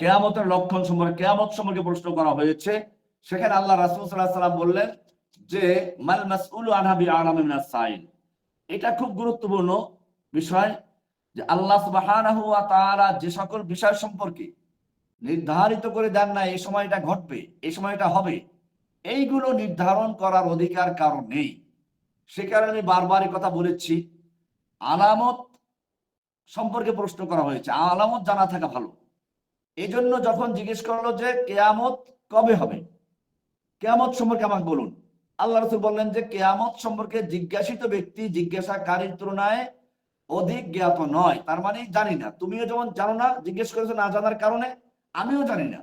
কেয়ামতের লক্ষণ সম্পর্কে, কেয়ামত সম্পর্কে প্রশ্ন করা হয়েছে। সেখানে আল্লাহ রাসূল বললেন যে, মাল মাসউলু আনহা বিআলামি মিনাস সাইল। এটা খুব গুরুত্বপূর্ণ বিষয় যে আল্লাহ সুবহানাহু ওয়া যে সকল বিষয় সম্পর্কে নির্ধারিত করে দেন না, এই সময় এটা ঘটবে, এই সময় এটা হবে, এইগুলো নির্ধারণ করার অধিকার কারণ নেই। সে কারণে বারবার কথা বলেছি, আলামত সম্পর্কে প্রশ্ন করা হয়েছে। আলামত জানা থাকা ভালো। এই জন্য যখন জিজ্ঞেস করল যে কেয়ামত কবে হবে? কেয়ামত সম্পর্কে আমাকে বলুন। আল্লাহ রসুল বললেন যে কেয়ামত সম্পর্কে জিজ্ঞাসিত ব্যক্তি জিজ্ঞাসাকারীর তুলনায় অধিক জ্ঞাত নয়। তার মানে জানি না। তুমিও যেমন জানো না, জিজ্ঞেস করেছ না জানার কারণে, আমিও জানি না।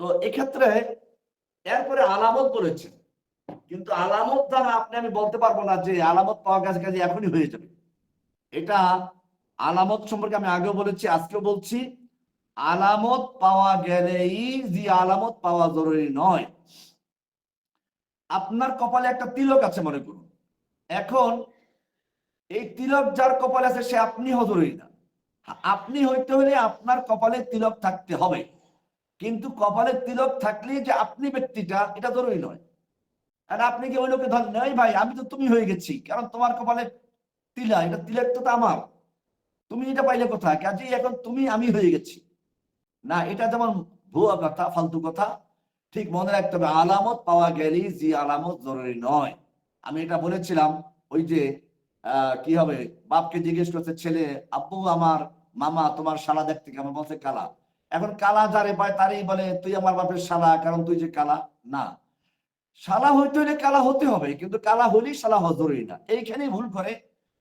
তো এক্ষেত্রে এরপরে আলামত বলেছে কিন্তু আলামত দ্বারা আপনি, আমি বলতে পারব না যে আলামত পাওয়া গেছে কাজে এখনই হয়ে যাবে। এটা আলামত সম্পর্কে আমি আগেও বলেছি, আজকেও বলছি। আলামত পাওয়া গেলেই যে আলামত পাওয়া জরুরি নয়। আপনার কপালে একটা তিলক আছে মনে করুন। এখন এই তিলক যার কপালে আছে সে আপনি হজরই না। আপনি হইতে হলে আপনার কপালে তিলক থাকতে হবে। কিন্তু কপালে তিলক থাকলে যে আপনি ব্যক্তিটা, এটা জরুরি নয়। আর আপনি কি ওই লোকে ধরেন নাই ভাই, আমি তো তুমি হয়ে গেছি, কারণ তোমার কপালে তিলা, এটা তিলক তো আমার তুমি এটা পাইলে কোথায়? কাজে এখন তুমি, আমি হয়ে গেছি। না, এটা যেমন ভুয়া কথা ফালতু কথা, ঠিক মনে রাখতে হবে, আলামত পাওয়া গেলেই যে আলামত জরুরি নয়। আমি এটা বলেছিলাম, ওই যে কি হবে, বাপকে জিজ্ঞেস করছে, ছেলে, আব্বু, আমার মামা, তোমার শালা দেখতে কেমন? বলছে, কালা। এখন কালা যারে পায়, তারই বলে, তুই আমার বাপের শালা, কারণ তুই যে কালা। না। শালা হইতে হলে কালা হতে হবে, কিন্তু কালা হলেই শালা হওয়া জরুরি না। এইখানেই ভুল করে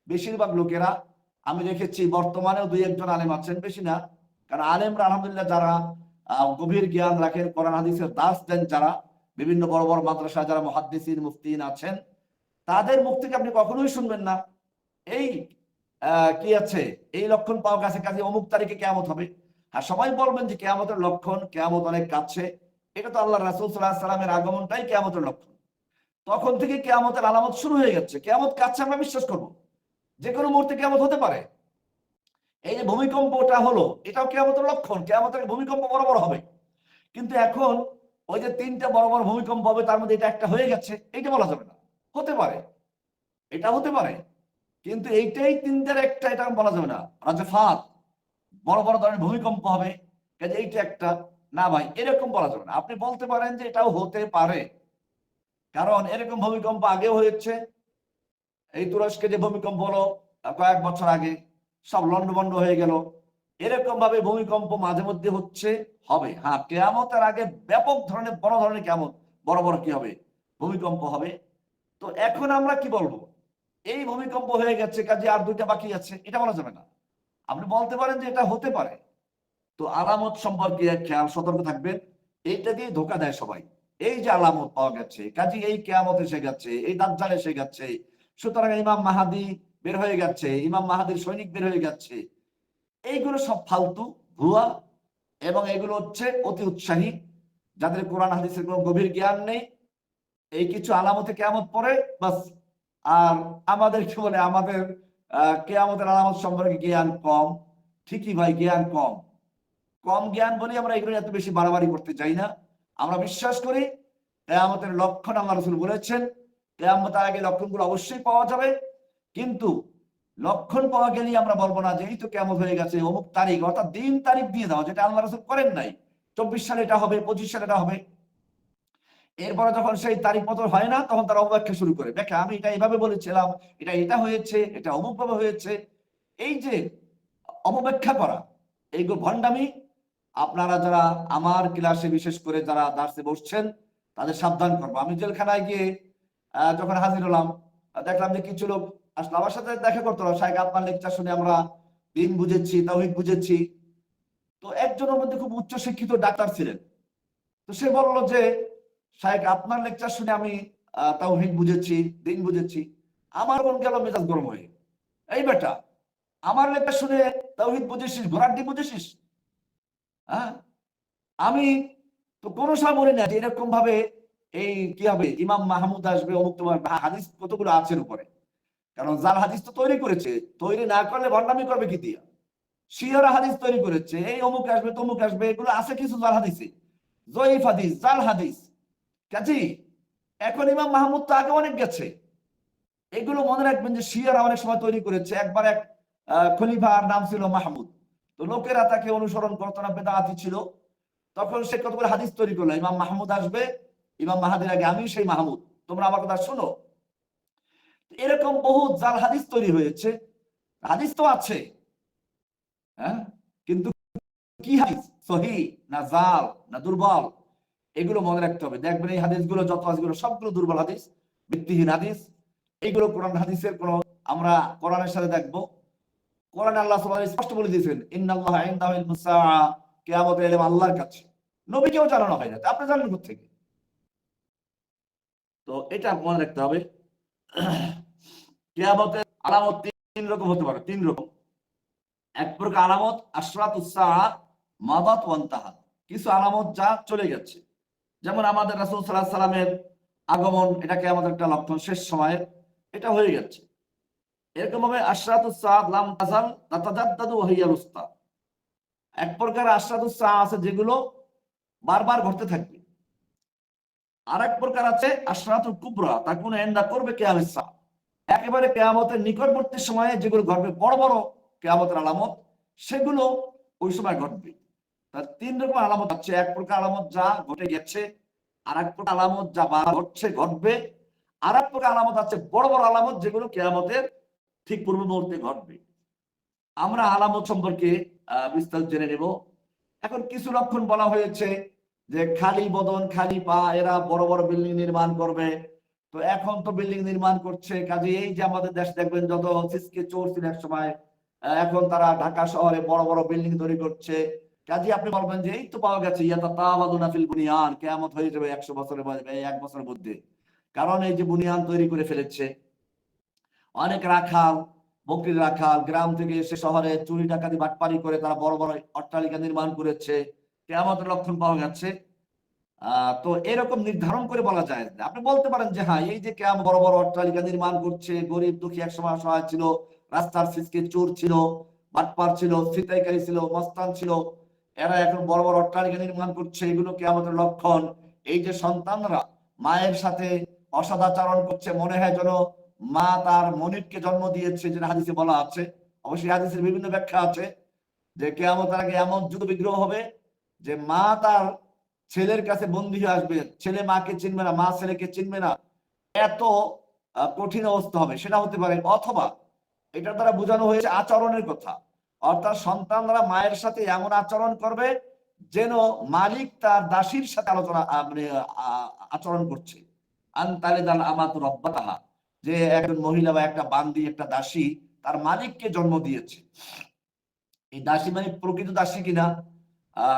বেশিরভাগ লোকেরা, আমি দেখেছি, বর্তমানেও দুই একজন আলেম আছেন, বেশি না কারণ আলেমরা আলহামদুলিল্লাহ যারা গভীর জ্ঞান রাখেন, কোরআন, হাদিসের দাস দেন যারা, বিভিন্ন বড় বড় মাদ্রাসা যারা মহাদ্দিসিন, মুফতিন আছেন, তাদের মুখ থেকে আপনি কখনোই শুনবেন না। এই কি আছে? এই লক্ষণ পাওয়া গেছে কাজে অমুক তারিখে কেয়ামত হবে। আর সবাই বলবেন যে কেয়ামতের লক্ষণ, কেয়ামত অনেক কাছে। এটা তো আল্লাহ রাসুল সাল্লাহ সাল্লামের আগমনটাই কেয়ামতের লক্ষণ। তখন থেকে কেয়ামতের আলামত শুরু হয়ে যাচ্ছে। কেয়ামত কাছে আমরা বিশ্বাস করব। যে কোনো মুহূর্তে কেয়ামত হতে পারে। এই যে ভূমিকম্পটা হলো, এটাও কেয়ামতের লক্ষণ, কেয়ামতের ভূমিকম্প বড় বড় হবে। কিন্তু এখন ওই যে তিনটা বড় বড় ভূমিকম্প হবে, তার মধ্যে এটা একটা হয়ে গেছে, এইটা বলা যাবে না। হতে পারে, এটা হতে পারে, কিন্তু এইটাই তিনটার একটা, এটা বলা যাবে না। রাজফাত বড় বড় ধরনের ভূমিকম্প হবে, কাজে এইটা একটা, না ভাই, এরকম বলা যাবে না। আপনি বলতে পারেন যে এটাও হতে পারে, কারণ এরকম ভূমিকম্প আগেও হয়েছে, এই তুরস্কে যে ভূমিকম্প হলো, কয়েক বছর আগে সব লন্ডভন্ড হয়ে গেল। এরকম ভাবে ভূমিকম্প মাঝে মধ্যে হচ্ছে, হবে। হ্যাঁ কেয়ামতের আগে ব্যাপক ধরনের, বড় ধরনের কেমন বড় বড় কি হবে? ভূমিকম্প হবে। তো এখন আমরা কি বলব? এই ভূমিকম্প হয়ে গেছে, কাজে আর দুইটা বাকি আছে, এটা বলা যাবে না। আপনি বলতে পারেন যে এটা হতে পারে। তো আলামত সম্পর্কে খেয়াল, সতর্ক থাকবেন। এইটা দিয়ে ধোকা দেয় সবাই। এই যে আলামত পাওয়া গেছে কাজে এই কেয়ামত এসে গেছে, এই দাজ্জাল এসে গেছে। সুতরাং ইমাম মাহাদি বের হয়ে গেছে, ইমাম মাহাদির সৈনিক বের হয়ে যাচ্ছে এইগুলো সব ফালতু, ভুয়া, এবং এগুলো হচ্ছে অতি উৎসাহী, যাদের কোরআন, হাদিসের কোনো গভীর জ্ঞান নেই। এই কিছু আলামতে কেয়ামত পরে, বাস, আর আমাদের কি বলে, আমাদের কেয়ামতের আলামত সম্পর্কে জ্ঞান কম। ঠিকই ভাই, জ্ঞান কম। কম জ্ঞান বলে আমরা এগুলো এত বেশি বাড়াবাড়ি করতে চাই না। আমরা বিশ্বাস করি, কেয়ামতের লক্ষণ আল্লাহ রসুল বলেছেন, কেয়ামতের আগে লক্ষণগুলো অবশ্যই পাওয়া যাবে। কিন্তু লক্ষণ পাওয়া গেলেই আমরা বলব না যে এই তো কেমন হয়ে গেছে, অমুক তারিখ, অর্থাৎ দিন তারিখ দিয়ে দাও, যেটা আল্লাহ রসুল করেন নাই। চব্বিশ সালে এটা হবে, পঁচিশ সালে এটা হবে। এরপরে যখন সেই তারিখ মতো হয় না, তখন তারা অব্যাখ্যা শুরু করে। দেখে আমি এটা এইভাবে বলেছিলাম, এটা এটা হয়েছে, এটা অমুক ভাবে হয়েছে। এই যে অপব্যাখ্যা করা এইগুলো ভণ্ডামি, আপনারা যারা আমার ক্লাসে বিশেষ করে যারা দার্সে বসছেন, তাদের সাবধান করব। আমি জেলখানায় গিয়ে যখন হাজির হলাম, দেখলাম যে কিছু লোক আসলে আমার সাথে দেখা করতো না সাহেব আপনার লেকচার শুনে আমরা দিন বুঝেছি তাওহিদ বুঝেছি। তো একজনের মধ্যে খুব উচ্চ শিক্ষিত ডাক্তার ছিলেন। তো সে বলল যে সাহেব আপনার লেকচার শুনে আমি আহ, তাওহিদ বুঝেছি দিন বুঝেছি। আমার মন গেল মেজাজ গরম হয়ে? এই বেটা আমার লেকচার শুনে তাওহিদ বুঝেছিস ঘোড়ার ডিম বুঝেছিস? হ্যাঁ? আমি তো কোনো সময় মনে না যে এরকম ভাবে এই কি হবে ইমাম মাহমুদ আসবে অমুক তোমার হাদিস কতগুলো আছে উপরে। কারণ যার হাদিস তো তৈরি করেছে, তৈরি না করলে ভণ্ডামি করবে কি দিয়া? শিয়ারা হাদিস তৈরি করেছে, এই অমুক আসবে, তমুক আসবে, এগুলো আছে কিছু জাল হাদিসে। জয়ীফ হাদিস, জাল হাদিস। কাজী, এখন ইমাম মাহমুদ তো আগে অনেক গেছে। এগুলো মনে রাখবেন যে শিয়ারা অনেক সময় তৈরি করেছে, একবার এক খলিফার নাম ছিল মাহমুদ। তো লোকেরা তাকে অনুসরণ করতো না, বেদাতি ছিল। তখন সে কতগুলো হাদিস তৈরি করল? ইমাম মাহমুদ আসবে, ইমাম মাহাদির আগে আমি সেই মাহমুদ। তোমরা আমার কথা শোনো এরকম বহু জাল হাদিস তৈরি হয়েছে। হাদিস তো আছে। হ্যাঁ? কিন্তু কি হাদিস? সহি না জাল না দুর্বল? এগুলো মনে রাখতে হবে। দেখবেন এই হাদিসগুলো, যত হাদিসগুলো, সবগুলো দুর্বল হাদিস, ভিত্তিহীন হাদিস। এইগুলো কোরআন হাদিসের কোন আমরা কোরআনের সাথে দেখব। কোরআন আল্লাহ স্পষ্ট বলে দিয়েছেন, ইন্নাল্লাহা কিয়ামতের ইলম আল্লাহর কাছে। নবীকেও জানানো হয় না আপনি জানবেন থেকে তো এটা মনে রাখতে হবে। কিয়ামতের আলামত তিন রকম হতে পারে, তিন রকম। এক প্রকার আলামত, আশরাত উৎসাহ মাদাত ওয়ান্তাহাত কিছু আলামত যা চলে গেছে। যেমন আমাদের রাসূল আলাইহি সাল্লামের আগমন এটাকে আমাদের একটা লক্ষণ, শেষ সময়ের এটা হয়ে গেছে। এরকম ভাবে আশরাত উৎসাহ লাম তাজাল তাতাজাদ্দাদু হিয়া রুস্তা এক প্রকার আশরাত উৎসাহ আছে যেগুলো বারবার ঘটতে থাকবে। আর এক প্রকার আছে আশরাতুল কুবরা তা কোনো এন্ডা করবে কেয়ামত সা একেবারে কেয়ামতের নিকটবর্তী সময়ে যেগুলো ঘটবে, বড় বড় কেয়ামতের আলামত, সেগুলো ওই সময় ঘটবে। তার তিন রকম আলামত আছে। এক প্রকার আলামত যা ঘটে গেছে আর এক প্রকার আলামত যা বা ঘটছে, ঘটবে। আর এক প্রকার আলামত আছে, বড় বড় আলামত যেগুলো কেয়ামতের ঠিক পূর্ব মুহূর্তে ঘটবে। আমরা আলামত সম্পর্কে বিস্তারিত জেনে নেব। এখন কিছু লক্ষণ বলা হয়েছে যে খালি বদন, খালি পা, এরা বড় বড় বিল্ডিং নির্মাণ করবে। তো এখন তো বিল্ডিং নির্মাণ করছে। কাজে এই যে আমাদের দেশ দেখবেন যত সিসকে চোর ছিল এক সময় এখন তারা ঢাকা শহরে বড় বড় বিল্ডিং তৈরি করছে। কাজে আপনি বলবেন যে এই তো পাওয়া গেছে ইয়াতা তাওয়াদুনা ফিল বুনিয়ান কেয়ামত হয়ে যাবে একশো বছরের মধ্যে এক বছরের মধ্যে। কারণ এই যে বুনিয়ান তৈরি করে ফেলেছে অনেক রাখাল বকরির রাখাল গ্রাম থেকে এসে শহরে চুরি ডাকাতি বাটপারি করে তারা বড় বড় অট্টালিকা নির্মাণ করেছে। কেয়ামতের লক্ষণ পাওয়া আহ, তো এরকম নির্ধারণ করে বলা যায়। আপনি বলতে পারেন যে হ্যাঁ এই যে কেমন বড় বড় অট্টালিকা নির্মাণ করছে, গরিব দুঃখী একসময় অসহায় ছিল, রাস্তার সিসকে চোর ছিল, বাটপার ছিল, ছিনতাইকারী ছিল, মস্তান ছিল, এরা এখন বড় বড় অট্টালিকা নির্মাণ করছে, এগুলো কি আমাদের লক্ষণ এই যে সন্তানরা মায়ের সাথে অসদাচরণ করছে, মনে হয় যেন মা তার মনিরকে জন্ম দিয়েছে, যেটা হাদিসে বলা আছে অবশ্যই হাদিসের বিভিন্ন ব্যাখ্যা আছে যে কেয়ামত আগে এমন যুদ্ধ বিগ্রহ হবে যে, মা তার ছেলের কাছে বন্দী হয়ে আসবে, ছেলে মাকে চিনবে না, মা ছেলেকে চিনবে না, এত কঠিন অবস্থা হবে, সেটা হতে পারে। অথবা এটা দ্বারা বোঝানো হয়েছে আচরণের কথা। অর্থাৎ সন্তানরা মায়ের সাথে এমন আচরণ করবে যেন মালিক তার দাসীর সাথে আলোচনা মানে আচরণ করছে। আনতালিদাল আমাত রব্বাতাহা, যে একজন মহিলা বা একটা বান্দি, একটা দাসী তার মালিককে জন্ম দিয়েছে। এই দাসী মানে প্রকৃত দাসী কিনা?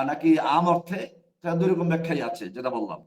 নাকি আম অর্থে? দুই রকম ব্যাখ্যাই আছে যেটা বললাম।